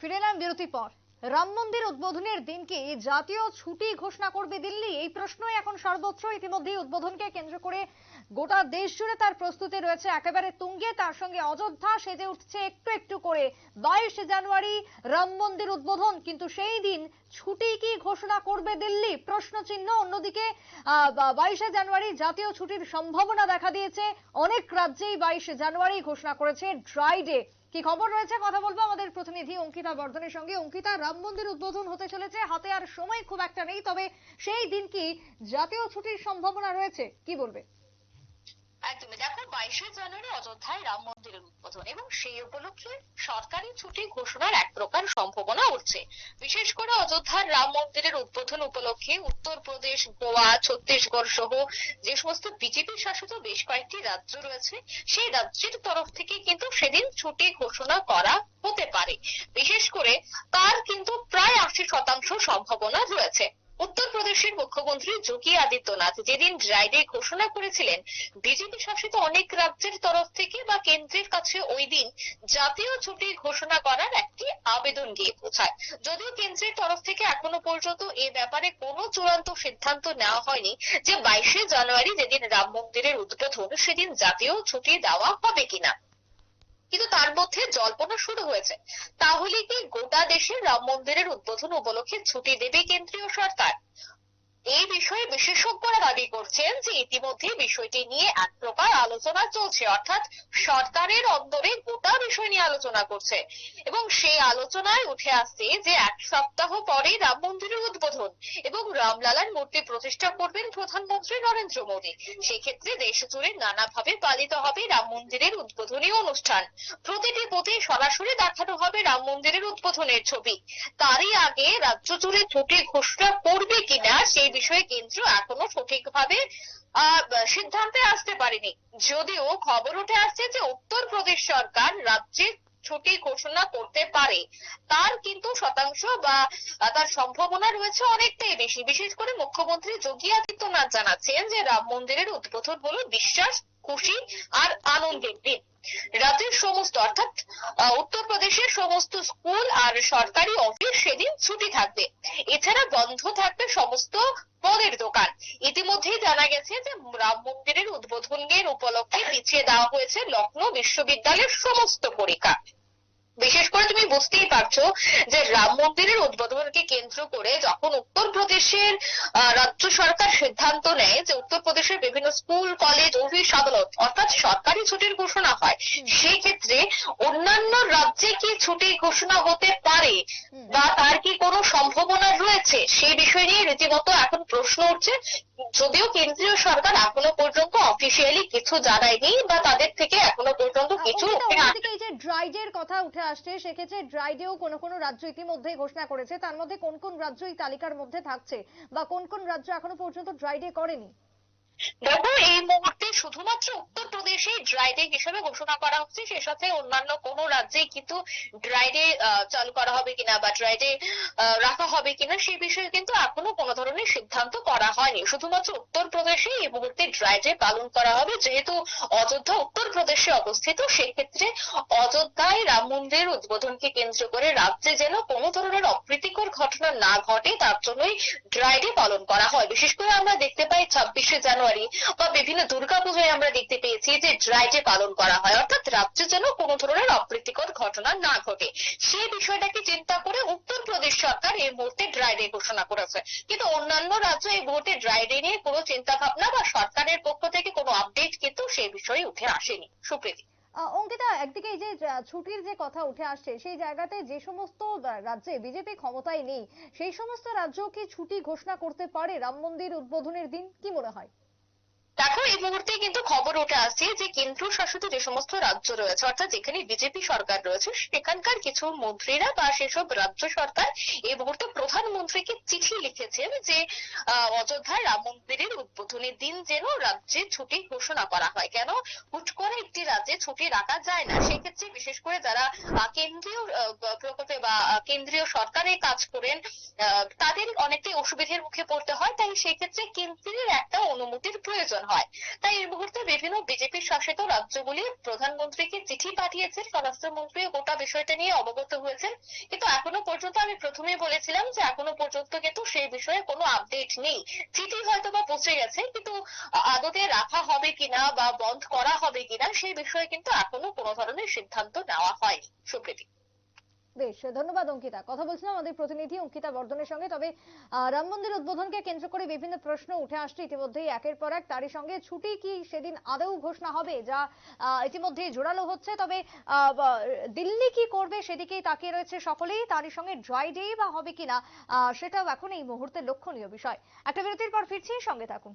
ফিরে এলাম বিরতির পর। রাম মন্দির উদ্বোধনের দিনকে জাতীয় ছুটি ঘোষণা করবে দিল্লি। এই প্রশ্নই এখন সর্বত্র ইতিমধ্যেই উদ্বোধনকে কেন্দ্র করে গোটা দেশ জুড়ে তার প্রস্তুতি রয়েছে। একেবারে তুঙ্গে, তার সঙ্গে অযোধ্যা সেজে উঠছে একটু একটু করে। বাইশে জানুয়ারি রাম মন্দির উদ্বোধন, কিন্তু সেই দিন ছুটি কি ঘোষণা করবে দিল্লি? প্রশ্ন চিহ্ন অন্যদিকে বাইশে জানুয়ারি জাতীয় ছুটির সম্ভাবনা দেখা দিয়েছে। অনেক রাজ্যেই বাইশে জানুয়ারি ঘোষণা করেছে ড্রাই ডে। কি খবর রয়েছে? কথা বলব আমাদের প্রতিনিধি অঙ্কিতা বর্ধনের সঙ্গে। অঙ্কিতা, রাম মন্দির উদ্বোধন হতে চলেছে। হাতে আর সময় খুব একটা নেই, তবে সেই দিন কি জাতীয় ছুটির সম্ভাবনা রয়েছে? কি বলবে? একদমই। দেখো, বাইশে জানুয়ারি অযোধ্যায় রাম মন্দিরের সেই উপলক্ষে সরকারি ছুটি ঘোষণার এক প্রকার সম্ভাবনা উঠছে। বিশেষ করে অযোধ্যার রাম মন্দিরের উদ্বোধন উপলক্ষে উত্তরপ্রদেশ, গোয়া, ছত্তিশগড় সহ যে সমস্ত বিজেপি শাসিত বেশ কয়েকটি রাজ্য রয়েছে, সেই রাজ্যের তরফ থেকে কিন্তু সেদিন ছুটি ঘোষণা করা হতে পারে। বিশেষ করে তার কিন্তু প্রায় আশি শতাংশ সম্ভাবনা রয়েছে। উত্তরপ্রদেশের মুখ্যমন্ত্রী যোগী আদিত্যনাথ যেদিন ড্রাই ঘোষণা করেছিলেন, বিজেপি শাসিত অনেক রাজ্যের তরফ থেকে বা কেন্দ্রের কাছে ওই দিন জাতীয় ছুটি ঘোষণা করার একটি আবেদন গিয়ে পৌঁছায়। যদিও কেন্দ্রের তরফ থেকে এখনও পর্যন্ত এ ব্যাপারে কোনো চূড়ান্ত সিদ্ধান্ত নেওয়া হয়নি যে বাইশে জানুয়ারি যেদিন রাম মন্দিরের উদ্বোধন, সেদিন জাতীয় ছুটি দেওয়া হবে কিনা। কিন্তু তার মধ্যে জল্পনা শুরু হয়েছে। তাহলে কি গোটা দেশে রাম মন্দিরের উদ্বোধন উপলক্ষে ছুটি দেবে কেন্দ্রীয় সরকার? বিষয়ে বিশেষজ্ঞরা দাবি করছেন যে ইতিমধ্যে বিষয়টি নিয়ে এক প্রকার আলোচনা চলছে, অর্থাৎ সরকারের অন্দরে গোটা বিষয় নিয়ে আলোচনা করছে। এবং সেই আলোচনায় উঠে আসছে যে এক সপ্তাহ পরে রাম মন্দিরের উদ্বোধন এবং রামলালার মূর্তি প্রতিষ্ঠা করবেন প্রধানমন্ত্রী নরেন্দ্র মোদী। সেক্ষেত্রে দেশ জুড়ে নানাভাবে পালিত হবে রাম মন্দিরের উদ্বোধনী অনুষ্ঠান। প্রতিটি বুথে সরাসরি দেখানো হবে রাম মন্দিরের উদ্বোধনের ছবি। তারই আগে রাজ্য জুড়ে ছুটি ঘোষণা করবে কিনা সেই বিষয়ে কেন্দ্র এখনও সঠিকভাবে সিদ্ধান্তে আসতে পারেনি। যদিও খবর উঠে আসছে যে উত্তরপ্রদেশ সরকার রাজ্যে ছুটি ঘোষণা করতে পারে। তার কিন্তু শতাংশ বা, তার সম্ভাবনা রয়েছে অনেকটাই বেশি। বিশেষ করে মুখ্যমন্ত্রী যোগী আদিত্যনাথ জানাচ্ছেন যে রাম মন্দিরের উদ্বোধন হলো বিশ্বাস, খুশি আর আনন্দের দিন। রাজ্যের সমস্ত, অর্থাৎ উত্তরপ্রদেশের সমস্ত স্কুল আর সরকারি অফিস সেদিন ছুটি থাকবে। এছাড়া বন্ধ থাকবে সমস্ত ফলের দোকান। ইতিমধ্যেই জানা গেছে যে, রাম মন্দিরের উদ্বোধনের উপলক্ষে পিছিয়ে দেওয়া হয়েছে লখনৌ বিশ্ববিদ্যালয়ের সমস্ত পরীক্ষা। বিশেষ করে তুমি বুঝতেই পারছ যে, রাম মন্দিরের উদ্বোধনকে কেন্দ্র করে যখন উত্তরপ্রদেশের রাজ্য সরকার সিদ্ধান্ত নেয় যে উত্তরপ্রদেশের বিভিন্ন স্কুল কলেজ অফিস আদালত অর্থাৎ সরকারি ছুটির ঘোষণা হয়। সেই ক্ষেত্রে অন্যান্য রাজ্যে কি ছুটি ঘোষণা হতে পারে? বা তার কি কোনো সম্ভাবনা রয়েছে? সেই বিষয় নিয়ে রীতিমতো এখন প্রশ্ন উঠছে। যদিও কেন্দ্রীয় সরকার এখনও পর্যন্ত অফিসিয়ালি কিছু জানায়নি বা তাদের থেকে এখনও অঙ্কিতা, উঠে অন্যদিকে এই যে ড্রাই কথা উঠে আসছে সেক্ষেত্রে কোন কোনো রাজ্য ইতিমধ্যে ঘোষণা করেছে। তার মধ্যে কোন কোন রাজ্য এই তালিকার মধ্যে থাকছে বা কোন কোন রাজ্য এখনও পর্যন্ত ড্রাই ডে করেনি? দেখো এই মুহূর্তে শুধুমাত্র উত্তরপ্রদেশে ড্রাই ডে হিসেবে ঘোষণা করা হচ্ছে। সে সাথে অন্যান্য কোনো রাজ্যে কিন্তু ড্রাই ডে চালু করা হবে কিনা বা ড্রাই ডে রাখা হবে কিনা সেই বিষয়ে কিন্তু এখনও কোনো ধরনের সিদ্ধান্ত করা হয়নি। শুধুমাত্র উত্তরপ্রদেশে এই মুহূর্তে ড্রাই ডে পালন করা হবে। যেহেতু অযোধ্যা উত্তরপ্রদেশে অবস্থিত, সেক্ষেত্রে অযোধ্যায় রাম মন্দিরের উদ্বোধনকে কেন্দ্র করে রাজ্যে যেন কোনো ধরনের অপ্রীতিকর ঘটনা না ঘটে, তার জন্যই ড্রাই ডে পালন করা হয়। বিশেষ করে আমরা দেখতে পাই ছাব্বিশে জানুয়ারি বা বিভিন্ন দুর্গাপূজায় আমরা দেখতে পেয়েছি যে ড্রাই ডে পালন করা হয়। অর্থাৎ রাজ্যে যেন কোনো ধরনের অপ্রীতিকর ঘটনা না ঘটে। সেই বিষয়টাকে চিন্তা করে উত্তরপ্রদেশ সরকার এই মুহূর্তে ড্রাই ডে ঘোষণা করেছে। কিন্তু অন্যান্য রাজ্য এই মুহূর্তে ড্রাই ডে নিয়ে কোনো চিন্তা ভাবনা বা সরকারের পক্ষ থেকে কোনো আপডেট কিন্তু সেই বিষয়ে উঠে আসেনি। সুপ্রীতি। অঙ্কিতা, একদিকে এই যে ছুটির যে কথা উঠে আসছে, সেই জায়গাতে যে সমস্ত রাজ্যে বিজেপি ক্ষমতায় নেই, সেই সমস্ত রাজ্য কি ছুটি ঘোষণা করতে পারে রাম মন্দির উদ্বোধনের দিন? কি মনে হয়? দেখো, এই মুহূর্তে কিন্তু খবর ওঠে আসছে যে কেন্দ্র শাসিত যে সমস্ত রাজ্য রয়েছে, অর্থাৎ যেখানে বিজেপি সরকার রয়েছে, সেখানকার কিছু মন্ত্রীরা বা সেসব রাজ্য সরকার এই মুহূর্তে প্রধানমন্ত্রীকে চিঠি লিখেছেন যে অযোধ্যায় রাম উদ্বোধনের দিন যেন রাজ্যে ছুটি ঘোষণা করা হয়। কেন? হুট করে একটি রাজ্যে ছুটি রাখা যায় না। সেক্ষেত্রে বিশেষ করে যারা কেন্দ্রীয় প্রকল্পে বা কেন্দ্রীয় সরকারে কাজ করেন তাদের অনেকটাই অসুবিধার মুখে পড়তে হয়। তাই সেক্ষেত্রে কেন্দ্রের একটা অনুমতির প্রয়োজন হয়। তাই এই মুহূর্তে বিভিন্ন বিজেপি শাসিত রাজ্যগুলি প্রধানমন্ত্রীকে চিঠি পাঠিয়েছেন। স্বরাষ্ট্রমন্ত্রীও গোটা বিষয়টা নিয়ে অবগত হয়েছেন। কিন্তু এখনও পর্যন্ত আমি প্রথমেই বলেছিলাম যে, এখনও পর্যন্ত কিন্তু সেই বিষয়ে কোনো আপডেট নেই। চিঠি হয়তো বা পৌঁছে গেছে। কিন্তু আদতে রাখা হবে কিনা বা বন্ধ করা হবে কিনা, সেই বিষয়ে কিন্তু এখনও কোনো ধরনের সিদ্ধান্ত নেওয়া হয়নি। সুপ্রীতি। বেশ ধন্যবাদ অঙ্কিতা। কথা বলছিলাম আমাদের প্রতিনিধি অঙ্কিতা বর্ধনের সঙ্গে তবে রাম মন্দির উদ্বোধনকে কেন্দ্র করে বিভিন্ন প্রশ্ন উঠে আসছে ইতিমধ্যেই একের পর এক। তারই সঙ্গে ছুটি কি সেদিন আদৌ ঘোষণা হবে যা আহ, ইতিমধ্যেই জোরালো হচ্ছে। তবে দিল্লি কি করবে সেদিকেই তাকিয়ে রয়েছে সকলেই। তারই সঙ্গে ড্রাই ডে বা হবে কিনা সেটাও এখন এই মুহূর্তে লক্ষণীয় বিষয়। একটা বিরতির পর ফিরছি সঙ্গে থাকুন।